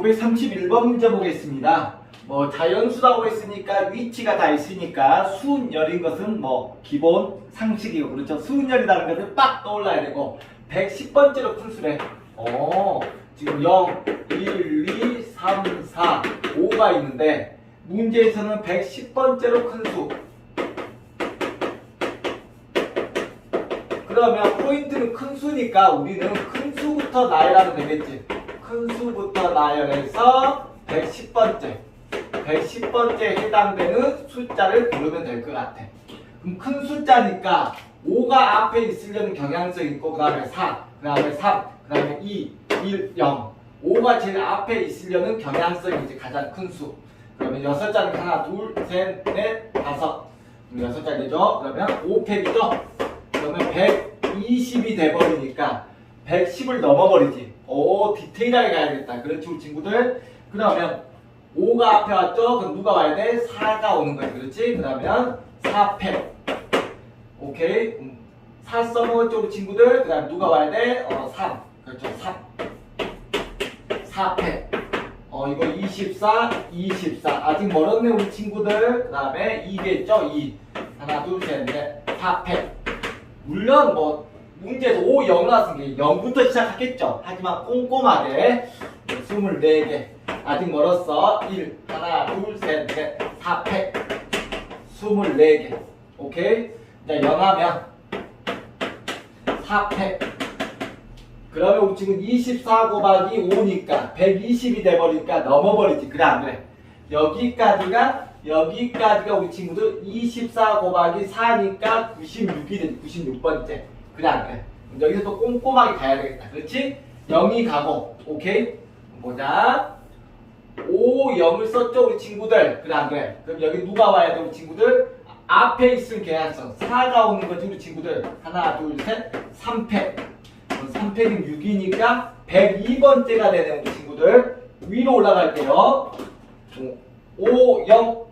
931번 문제 보겠습니다. 뭐 자연수라고 했으니까 위치가 다 있으니까 수은열인 것은 뭐 기본 상식이고 그렇죠. 수은열이라는 것은 빡 떠올라야 되고 110번째로 푼 수래. 어 지금 0, 1, 2, 3, 4, 5가 있는데 문제에서는 110번째로 큰 수. 그러면 포인트는 큰 수니까 우리는 큰 수부터 나열하면 되겠지. 큰 수부터 나열해서 110번째. 110번째 해당되는 숫자를 고르면 될 것 같아. 그럼 큰 숫자니까 5가 앞에 있으려는 경향성 있고 그 다음에 4, 그 다음에 3, 그 다음에 2, 1, 0. 5가 제일 앞에 있으려는 경향성이 이제 가장 큰 수. 그러면 여섯 자는 하나, 둘, 셋, 넷, 다섯. 여섯 자 되죠? 그러면 5팩이죠? 그러면 120이 돼버리니까 110을 넘어버리지. 오, 디테일하게 가야겠다. 그렇지, 우리 친구들. 그러면 5가 앞에 왔죠? 그럼 누가 와야 돼? 4가 오는 거야. 그렇지? 그러면 4팩. 오케이. 음, 4 써먹었죠, 친구들? 그 다음 누가 와야 돼? 어, 3. 그렇죠, 3. 4팩. 어, 이거 24, 24. 아직 멀었네, 우리 친구들. 그 다음에 2겠죠? 2. 하나, 둘, 셋, 넷. 4팩. 물론 뭐 문제에서 5, 0 나왔으니까 0부터 시작하겠죠. 하지만 꼼꼼하게 24개 아직 멀었어. 1, 하나, 둘, 셋, 넷, 4팩 24개 오케이? 이제 0 하면 4팩 그러면 지금 24 곱하기 5니까 120이 돼버리니까 넘어버리지 그래 안 그래? 여기까지가 여기까지가 우리 친구들 24 곱하기 4니까 96이 되지 96번째 그래? 여기서 또 꼼꼼하게 가야 되겠다 그렇지? 0이 가고 오케이? 보자 5, 0을 썼죠 우리 친구들 그래 안 그래? 그럼 여기 누가 와야 돼 우리 친구들? 앞에 있을 계산성 4가 오는 거지 우리 친구들 하나 둘 셋 3팩 3팩은 6이니까 102번째가 되는 우리 친구들 위로 올라갈게요 5, 0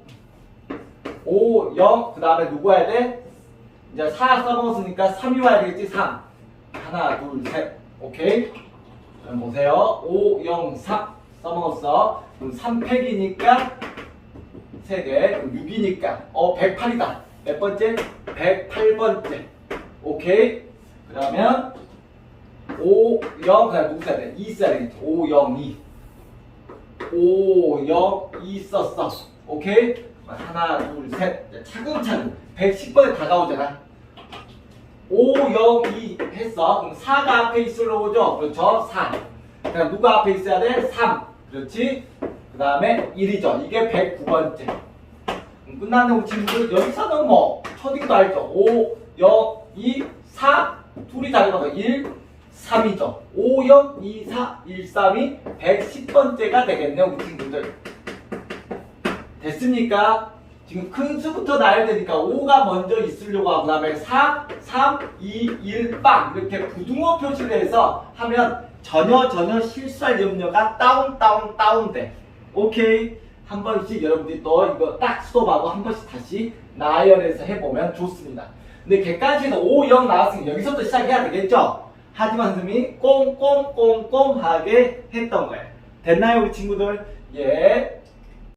5, 0, 그 다음에 누구 와야 돼? 이제 4 써먹었으니까 3이 와야 되겠지? 3. 하나, 둘, 셋. 오케이? 그럼 보세요. 5, 0, 4 써먹었어. 그럼 3팩이니까 3개. 그럼 6이니까. 어, 108이다. 몇 번째? 108번째. 오케이? 그러면 5, 0, 그 다음 누구 써야 돼? 2 써야 되겠지? 5, 0, 2. 5, 0, 2 썼어. 오케이? 하나, 둘, 셋. 차근차근. 110번에 다가오잖아. 5, 0, 2 했어. 그럼 4가 앞에 있으러 오죠? 그렇죠? 4. 그럼 누가 앞에 있어야 돼? 3. 그렇지? 그 다음에 1이죠. 이게 109번째. 끝나는 친구들 여기서는 뭐 초딩도 알죠? 5, 0, 2, 4. 둘이 다르다고 1, 3이죠. 5, 0, 2, 4, 1, 3이 110번째가 되겠네, 우리 친구들. 됐습니까? 지금 큰 수부터 나야 되니까 5가 먼저 있으려고 하고 그다음에 4, 3, 2, 1, 빵 이렇게 부등호 표시를 해서 하면 전혀 전혀 실수할 염려가 다운 다운 다운 돼. 오케이 한 번씩 여러분들이 또 이거 딱 스톱하고 한 번씩 다시 나열해서 해보면 좋습니다. 근데 객관식에서 5, 0 나왔으니 여기서부터 시작해야 되겠죠? 하지만 선생님이 꼼꼼꼼꼼하게 했던 거예요. 됐나요 우리 친구들? 예.